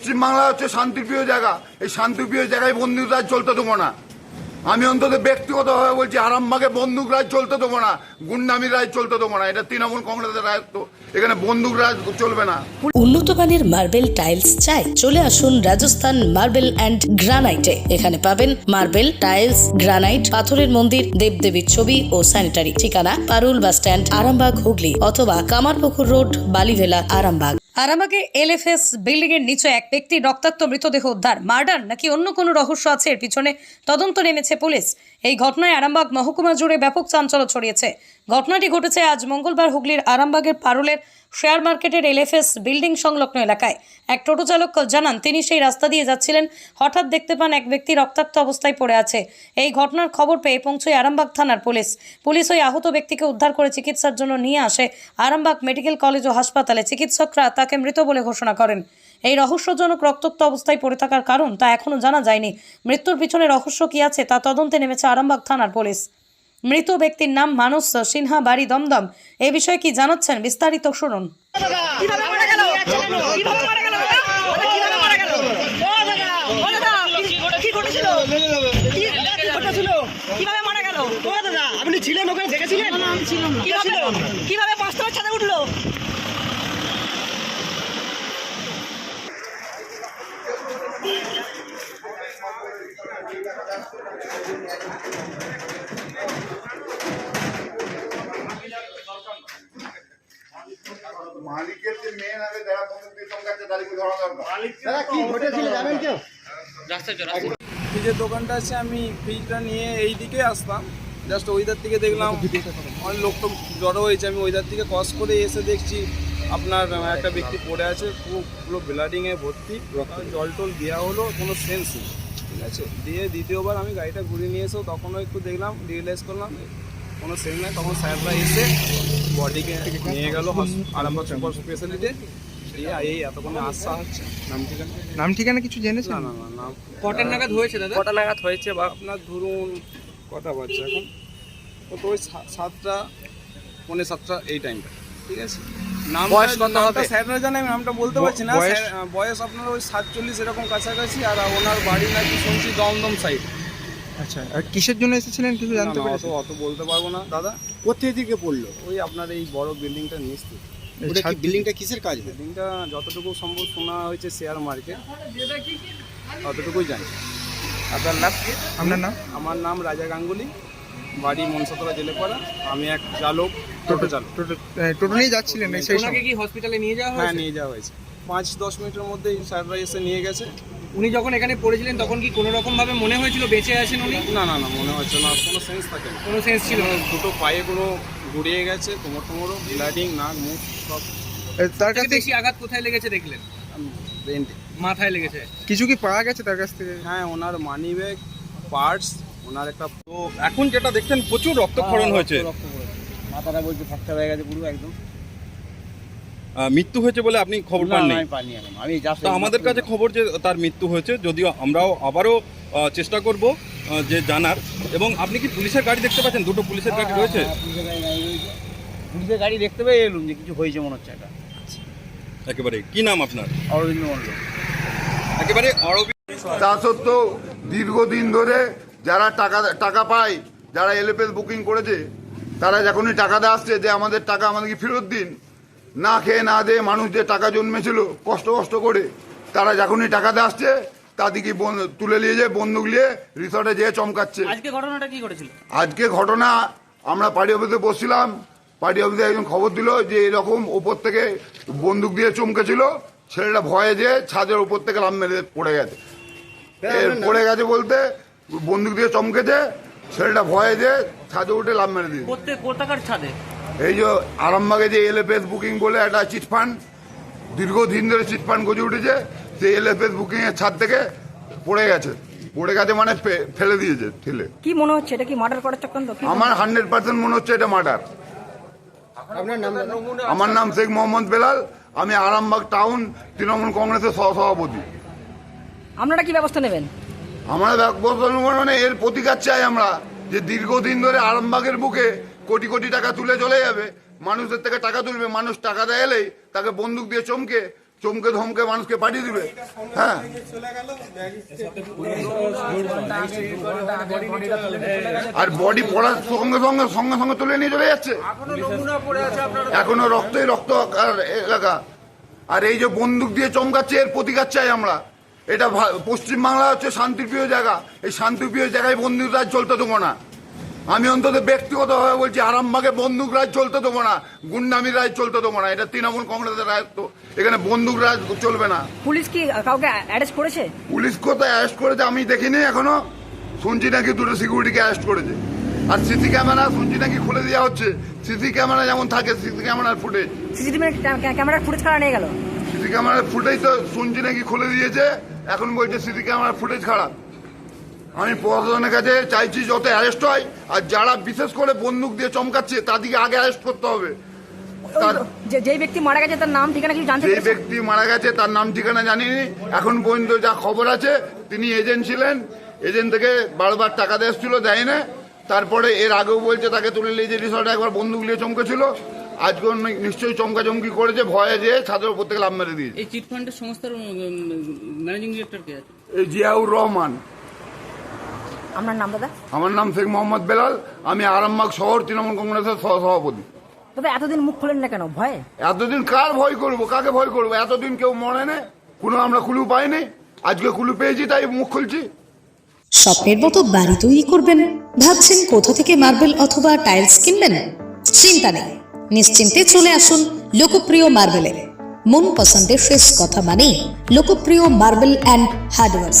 পশ্চিমবাংলা হচ্ছে শান্তিপ্রিয় জায়গা। এই শান্তিপ্রিয় জায়গায় বন্দুক রাজ চলতে দেবো না। আমি অন্তত ব্যক্তিগতভাবে বলছি, আরামবাগে বন্দুক রাজ চলতে দেবো না। গুন্ডামি রাজ চলতে দেবো না। এটা তৃণমূল কংগ্রেসের রায়ত্ব এখানে বন্দুক রাজ চলবে না। উন্নত মানের মার্বেল টাইলস চাই। চলে আসুন রাজস্থান মার্বেল অ্যান্ড গ্রানাইটে। এখানে পাবেন মার্বেল, টাইলস, গ্রানাইট, পাথরের মন্দির, দেবদেবীর ছবি ও স্যানিটারি। ঠিকানা পারুল বাস স্ট্যান্ড, আরামবাগ, হুগলি অথবা কামারপুকুর রোড, বালিভেলা, আরামবাগ। আরামবাগে এলএফএস বিল্ডিং এর নিচে এক ব্যক্তি রক্তাক্ত মৃতদেহ উদ্ধার, মার্ডার নাকি অন্য কোনো রহস্য আছে? এর পিছনে তদন্ত নেমেছে পুলিশ। এই ঘটনায় আরামবাগ মহকুমা জুড়ে ব্যাপক চাঞ্চল্য ছড়িয়েছে। ঘটনাটি ঘটেছে আজ মঙ্গলবার হুগলির আরামবাগের পারুলের শেয়ার মার্কেটের এলএফএস বিল্ডিং সংলগ্ন এলাকায়। এক টোটো চালক জানান, তিনি সেই রাস্তা দিয়ে যাচ্ছিলেন, হঠাৎ দেখতে পান এক ব্যক্তি রক্তাক্ত অবস্থায় পড়ে আছে। এই ঘটনার খবর পেয়ে পৌঁছয় আরামবাগ থানার পুলিশ। পুলিশ ওই আহত ব্যক্তিকে উদ্ধার করে চিকিৎসার জন্য নিয়ে আসে আরামবাগ মেডিকেল কলেজ ও হাসপাতালে। চিকিৎসকরা তাকে মৃত বলে ঘোষণা করেন। এই রহস্যজনক রক্তাক্ত অবস্থায় পড়ে থাকার কারণ তা এখনও জানা যায়নি। মৃত্যুর পিছনে রহস্য কি আছে তা তদন্তে নেমেছে আরামবাগ থানার পুলিশ। মৃত ব্যক্তির নাম মানুষ সিনহা বাড়ি দমদম। এ বিষয়ে কি জানাচ্ছেন বিস্তারিত শুনুন। কীভাবে মারা গেল? কীভাবে মারা গেল? কীভাবে মারা গেল? ও দাদা কি ঘটেছিল? কি কি ঘটেছিল? কীভাবে মারা গেল? ও দাদা আপনি ছিলেন ওখানে দেখেছিলেন? আমি ছিলাম কীভাবে কীভাবে পাঁচতলার ছাদে উঠল? কেউ? ফ্রিজের দোকানটা আছে আমি ফ্রিজটা নিয়ে এই দিকে আসতাম জাস্ট ওইদার থেকে দেখলাম অনেক লোক তো জড়ো হয়েছে। আমি ওইদার থেকে ক্রস করে এসে দেখছি আপনার একটা ব্যক্তি পড়ে আছে। পুরো ব্লাডিংয়ে ভর্তি। জল টল দেওয়া হলো কোনো সেন্স নেই। ঠিক আছে? দিয়ে দ্বিতীয়বার আমি গাড়িটা ঘুরিয়ে নিয়ে এসেও তখনও একটু দেখলাম রিয়েলাইজ করলাম কোনো সেন্স নেই। তখন স্যাররা এসে বডিকে নিয়ে গেল আরামবাগ সুপার স্পেশালিটি এই এতক্ষণে আসা হচ্ছে। নাম ঠিকানা? নাম ঠিকানা কিছু জেনেছেন? না না না নাম কটার নাগাদ হয়েছে দাদা? কটা নাগাদ হয়েছে বা আপনার ধরুন কটা বাজছে এখন? তো ওই সাতটা পৌনে সাতটা এই টাইমটা ঠিক আছে? নাম বয়স কত হবে? স্যাররা জানে আমি নামটা বলতে পারছি না। বয়স? স্যার, বয়স আপনার ওই সাতচল্লিশ এরকম কাছাকাছি আর ওনার বাড়ি নাকি শুনছি দমদম সাইড আচ্ছা আর কিসের জন্য এসেছিলেন কিছু জানতে অত বলতে পারব না দাদা। কোথা থেকে পড়ল ওই আপনার এই বড় বিল্ডিংটা নিচ থেকে। ওটা কি বিল্ডিংটা কিসের কাজ বিল্ডিংটা যতটুকু সম্ভব শোনা হয়েছে শেয়ার মার্কেট ততটুকুই জানি। আপনার নাম? আপনার নাম? আমার নাম রাজা গাঙ্গুলি বাড়ি মনসাতলা জেলেপাড়া। আমি এক চালক টোটো চালক। টোটো টোটো নিয়ে যাচ্ছিলেন সেই সময়? কি হসপিটালে নিয়ে যাওয়া হ্যাঁ নিয়ে যাওয়া হয়েছে। পাঁচ দশ মিনিটের মধ্যে স্যাররা এসে নিয়ে গেছে। উনি যখন এখানে পড়েছিলেন তখন কি কোনো রকম ভাবে মনে হয়েছিল বেঁচে আছেন উনি? না না না মনে হচ্ছে না কোনো সেন্স থাকে না। কোনো সেন্স ছিল না। দুটো পায়ে কোনো গুড়িয়ে গেছে কোমর টোমরও ব্লাডিং নাক মুখ সব। তার কাছ বেশি আঘাত কোথায় লেগেছে দেখলেন? মাথায় লেগেছে। কিছু কি পাওয়া গেছে তার কাছ থেকে? হ্যাঁ ওনার মানি ব্যাগ পার্টস ওনার একটা তো এখন যেটা দেখছেন প্রচুর রক্তক্ষরণ হয়েছে। মাথাটা বলছে ফ্র্যাকচার হয়ে গেছে পুরো একদম। মৃত্যু হয়েছে বলে আপনি খবর পাননি? আমি পাইনি এখন। আমি জাস্ট আমাদের কাছে খবর যে তার মৃত্যু হয়েছে যদিও আমরাও আবারও চেষ্টা করব যে জানার। এবং আপনি কি পুলিশের গাড়ি দেখতে পাচ্ছেন? দুটো পুলিশের গাড়ি রয়েছে? পুলিশের গাড়ি গাড়ি রয়েছে। পুলিশের গাড়ি দেখতে পেয়ে এলুম যে কিছু হয়েছে মনে হচ্ছে এটা একেবারে কি নাম আপনার? অরবিন্দ মন্ডল একেবারে অরবি তা সত্ত্বেও দীর্ঘদিন ধরে যারা টাকা টাকা পায় যারা এলএফএস বুকিং করেছে তারা যখনই টাকা দিয়ে আসছে যে আমাদের টাকা আমাদেরকে ফেরত দিন না খেয়ে না দিয়ে মানুষ যে টাকা জন্মেছিল কষ্ট কষ্ট করে তারা যখনই টাকা দিয়ে আসছে তাদেরকে বন- তুলে নিয়ে যেয়ে বন্দুক নিয়ে রিসর্টে যেয়ে চমকাচ্ছে। আজকে ঘটনাটা কি ঘটেছিল? আজকে ঘটনা আমরা পার্টি অফিসে বসছিলাম পার্টি অফিসে একজন খবর দিল যে এরকম ওপর থেকে বন্দুক দিয়ে চমকেছিল ছেলেটা ভয়ে যে ছাদের উপর থেকে লাভ মেরে পড়ে গেছে। পড়ে গেছে বলতে বন্দুক দিয়ে চমকেছে ছেলেটা ভয়ে যে ছাদে উঠে লাভ মেরে দিয়েছে। কোথাকার ছাদে? এই যে আরামবাগে যে এলএফএস বুকিং বলে একটা চিটফান্ড দীর্ঘদিন ধরে চিটফান্ড গজে উঠেছে সেই এলএফএস বুকিং এর ছাদ থেকে পড়ে গেছে। পড়ে গেছে মানে ফেলে দিয়েছে ঠেলে কি মনে হচ্ছে এটা কি মার্ডার করার চক্রান্ত? আমার হান্ড্রেড পার্সেন্ট মনে হচ্ছে এটা মার্ডার? আমার নাম শেখ মোহাম্মদ বেলাল আমি আরামবাগ টাউন তৃণমূল কংগ্রেসের সহসভাপতি আপনারা কি ব্যবস্থা নেবেন? আমরা ব্যবস্থা নেব মানে এর প্রতিকার চাই আমরা যে দীর্ঘদিন ধরে আরামবাগের বুকে কোটি কোটি টাকা তুলে চলে যাবে। মানুষের থেকে টাকা তুলবে। মানুষ টাকা দেয় এলেই তাকে বন্দুক দিয়ে চমকে চমকে ধমকে মানুষকে পাঠিয়ে দিবে। হ্যাঁ। আর বডি পড়ার সঙ্গে সঙ্গে সঙ্গে সঙ্গে তুলে নিয়ে চলে যাচ্ছে। এখনও রক্তই রক্ত এলাকা। আর এই যে বন্দুক দিয়ে চমকাচ্ছে, এর প্রতিকার চাই আমরা। এটা পশ্চিমবাংলা হচ্ছে শান্তিপ্রিয় জায়গা। এই শান্তিপ্রিয় জায়গায় বন্দুক রাজ চলতে দেবো না। আমি অন্তত ব্যক্তিগতভাবে বলছি আরামবাগে বন্দুক রাজ চলতে দেবো না গুন্ডামি রাজ চলতে দেবো না এটা তৃণমূল কংগ্রেসের রায়ত্ব। এখানে বন্দুক রাজ চলবে না। পুলিশ কি কাউকে অ্যারেস্ট করেছে? পুলিশ কোথায় অ্যারেস্ট করেছে আমি দেখিনি এখনও। শুনছি নাকি দুটো সিকিউরিটিকে অ্যারেস্ট করেছে। আর সিসি ক্যামেরা শুনছি নাকি খুলে দেওয়া হচ্ছে। সিসি ক্যামেরা যেমন থাকে সিসি ক্যামেরার ফুটেজ সিসিটিভি ক্যামেরার ফুটেজ কারা নিয়ে গেল? সিসি ক্যামেরার ফুটেজ তো শুনছি নাকি খুলে দিয়েছে। এখন বলছে সিসি ক্যামেরার ফুটেজ খারাপ। আমি প্রশাসনের কাছে চাইছি যত অ্যারেস্ট হয় আর যারা বিশেষ করে বন্দুক দিয়ে চমকাচ্ছে তাদেরকে আগে অ্যারেস্ট করতে হবে। তার- যে ব্যক্তি মারা গেছে তার নাম ঠিকানা কিছু জানতে যে ব্যক্তি মারা গেছে তার নাম ঠিকানা জানিনি। এখন পর্যন্ত যা খবর আছে তিনি এজেন্ট ছিলেন। এজেন্ট থেকে বারবার টাকা দিয়ে এসেছিল দেয় না তারপরে এর আগেও বলছে তাকে তুলে নিয়ে যে রিসর্টে একবার বন্দুক নিয়ে চমকেছিল। আজকেও নিশ্চয়ই চমকাচমকি করেছে ভয়ে যেয়ে ছাদের উপর থেকে লাভ মেরে দিয়েছে। এই চিট ফান্ডের সংস্থার ম্যানেজিং ডিরেক্টর কে আছে? জিয়াউর রহমান। আপনার নাম দাদা আমার নাম শেখ মোহাম্মদ বেলাল আমি আরামবাগ শহর তৃণমূল কংগ্রেসের সহ সভাপতি দাদা এতদিন মুখ খোলেন না কেন? ভয়ে? এতদিন কার ভয় করব? কাকে ভয় করব? এতদিন কেউ মরে নেই কোনো আমরা কুলু পাইনি। আজকে কুলু পেয়েছি তাই মুখ খুলছি। স্বপ্নের মতো বাড়ি তৈরি করবেন ভাবছেন কোথা থেকে মার্বেল অথবা টাইলস কিনবেন? চিন্তা নেই নিশ্চিন্তে চলে আসুন লোকপ্রিয় মার্বেলের। মন পছন্দের শেষ কথা মানেই লোকপ্রিয় মার্বেল অ্যান্ড হার্ডওয়ার্স।